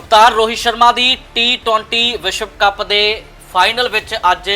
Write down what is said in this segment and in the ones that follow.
ਕਪਤਾਨ ਰੋਹਿਤ ਸ਼ਰਮਾ ਦੀ T20 ਵਿਸ਼ਵ cup ਦੇ ਫਾਈਨਲ ਵਿੱਚ ਅੱਜ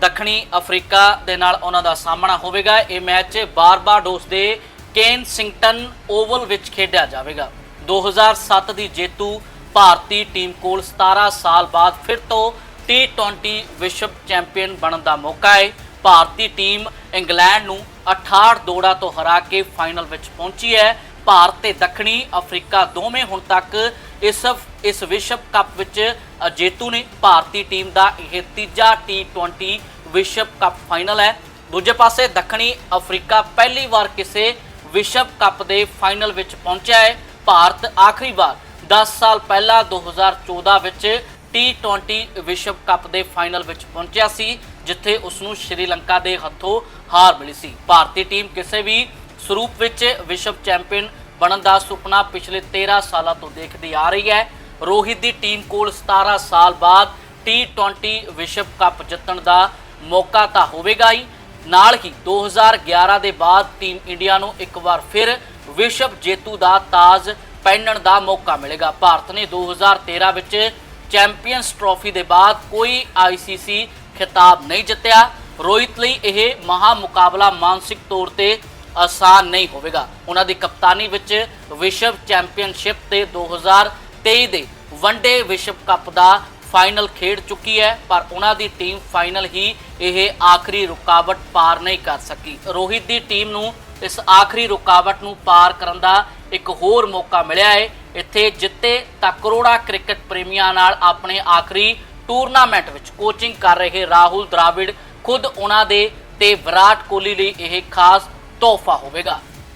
ਦੱਖਣੀ ਅਫਰੀਕਾ ਦੇ ਨਾਲ ਉਹਨਾਂ ਦਾ ਸਾਹਮਣਾ ਹੋਵੇਗਾ। ਇਹ ਮੈਚ ਬਾਰਬਾਡੋਸ ਦੇ ਕੇਨਸਿੰਗਟਨ ਓਵਲ ਵਿੱਚ ਖੇਡਿਆ ਜਾਵੇਗਾ। 2007 ਦੀ ਜੇਤੂ ਭਾਰਤੀ ਟੀਮ ਕੋਲ 17 ਸਾਲ ਬਾਅਦ ਫਿਰ ਤੋਂ T20 ਵਿਸ਼ਵ ਚੈਂਪੀਅਨ ਬਣਨ ਦਾ ਮੌਕਾ ਹੈ। ਭਾਰਤੀ ਟੀਮ ਇੰਗਲੈਂਡ ਨੂੰ 68 ਦੌੜਾਂ ਤੋਂ ਹਰਾ ਕੇ ਫਾਈਨਲ ਵਿੱਚ ਪਹੁੰਚੀ ਹੈ। ਭਾਰਤ ਤੇ ਦੱਖਣੀ ਅਫਰੀਕਾ ਦੋਵੇਂ ਹੁਣ ਤੱਕ ਇਸ ਇਸ ਵਿਸ਼ਵ ਕੱਪ ਵਿੱਚ ਅ, ਜੇਤੂ ਨੇ ਭਾਰਤੀ ਟੀਮ ਦਾ ਇਹ ਤੀਜਾ T20 ਵਿਸ਼ਵ ਕੱਪ ਫਾਈਨਲ ਹੈ। ਦੂਜੇ ਪਾਸੇ ਦੱਖਣੀ ਅਫਰੀਕਾ ਪਹਿਲੀ ਵਾਰ ਕਿਸੇ ਵਿਸ਼ਵ ਕੱਪ ਦੇ ਫਾਈਨਲ ਵਿੱਚ ਪਹੁੰਚਿਆ ਹੈ। ਭਾਰਤ ਆਖਰੀ ਵਾਰ 10 ਸਾਲ ਪਹਿਲਾਂ 2014 ਵਿੱਚ T20 ਵਿਸ਼ਵ ਕੱਪ ਦੇ ਫਾਈਨਲ ਵਿੱਚ ਪਹੁੰਚਿਆ ਸੀ ਜਿੱਥੇ ਉਸ ਨੂੰ ਸ਼੍ਰੀਲੰਕਾ ਦੇ ਹੱਥੋਂ ਹਾਰ ਮਿਲੀ ਸੀ। ਭਾਰਤੀ ਟੀਮ ਕਿਸੇ ਵੀ ਸਰੂਪ ਵਿੱਚ ਵਿਸ਼ਵ ਚੈਂਪੀਅਨ ਬਣਨ ਦਾ ਸੁਪਨਾ ਪਿਛਲੇ 13 ਸਾਲਾਂ ਤੋਂ ਦੇਖਦੀ ਆ ਰਹੀ ਹੈ। ਰੋਹਿਤ ਦੀ ਟੀਮ ਕੋਲ 17 ਸਾਲ ਬਾਅਦ T20 ਵਿਸ਼ਵ ਕੱਪ ਜਿੱਤਣ ਦਾ ਮੌਕਾ ਤਾਂ ਹੋਵੇਗਾ ਹੀ। ਨਾਲ ਹੀ 2011 ਦੇ ਬਾਅਦ ਟੀਮ ਇੰਡੀਆ ਨੂੰ ਇੱਕ ਵਾਰ ਫਿਰ ਵਿਸ਼ਵ ਜੇਤੂ ਦਾ ਤਾਜ ਪਹਿਨਣ ਦਾ ਮੌਕਾ ਮਿਲੇਗਾ। ਭਾਰਤ ਨੇ 2013 ਵਿੱਚ ਚੈਂਪੀਅਨਸ ਟਰੋਫੀ ਦੇ ਬਾਅਦ ਕੋਈ ਆਈਸੀਸੀ ਖਿਤਾਬ ਨਹੀਂ ਜਿੱਤਿਆ। ਰੋਹਿਤ ਲਈ ਇਹ ਮਹਾ ਮੁਕਾਬਲਾ ਮਾਨਸਿਕ ਤੌਰ ਤੇ ਆਸਾਨ ਨਹੀਂ ਹੋਵੇਗਾ। ਉਹਨਾਂ ਦੀ ਕਪਤਾਨੀ ਵਿੱਚ ਵਿਸ਼ਵ ਚੈਂਪੀਅਨਸ਼ਿਪ ਤੇ 2023 ਦੇ ਵਨਡੇ ਵਿਸ਼ਵ ਕੱਪ ਦਾ ਫਾਈਨਲ ਖੇਡ ਚੁੱਕੀ ਹੈ, ਪਰ ਉਹਨਾਂ ਦੀ ਟੀਮ ਫਾਈਨਲ ਹੀ ਇਹ ਆਖਰੀ ਰੁਕਾਵਟ ਪਾਰ ਨਹੀਂ ਕਰ ਸਕੀ। ਰੋਹਿਤ ਦੀ ਟੀਮ ਨੂੰ ਇਸ ਆਖਰੀ ਰੁਕਾਵਟ ਨੂੰ ਪਾਰ ਕਰਨ ਦਾ ਇੱਕ ਹੋਰ ਮੌਕਾ ਮਿਲਿਆ ਹੈ। ਇੱਥੇ ਜਿੱਤੇ ਤਾਂ ਕਰੋੜਾ ਕ੍ਰਿਕਟ ਪ੍ਰੇਮੀਆਂ ਨਾਲ ਆਪਣੇ ਆਖਰੀ ਟੂਰਨਾਮੈਂਟ ਵਿੱਚ ਕੋਚਿੰਗ ਕਰ ਰਹੇ ਰਾਹੁਲ ਦਰਾਵਿੜ ਖੁਦ ਉਹਨਾਂ ਦੇ ਤੇ ਵਿਰਾਟ ਕੋਹਲੀ ਲਈ ਇਹ ਖਾਸ ਤੋਹਫਾ ਹੋਵੇਗਾ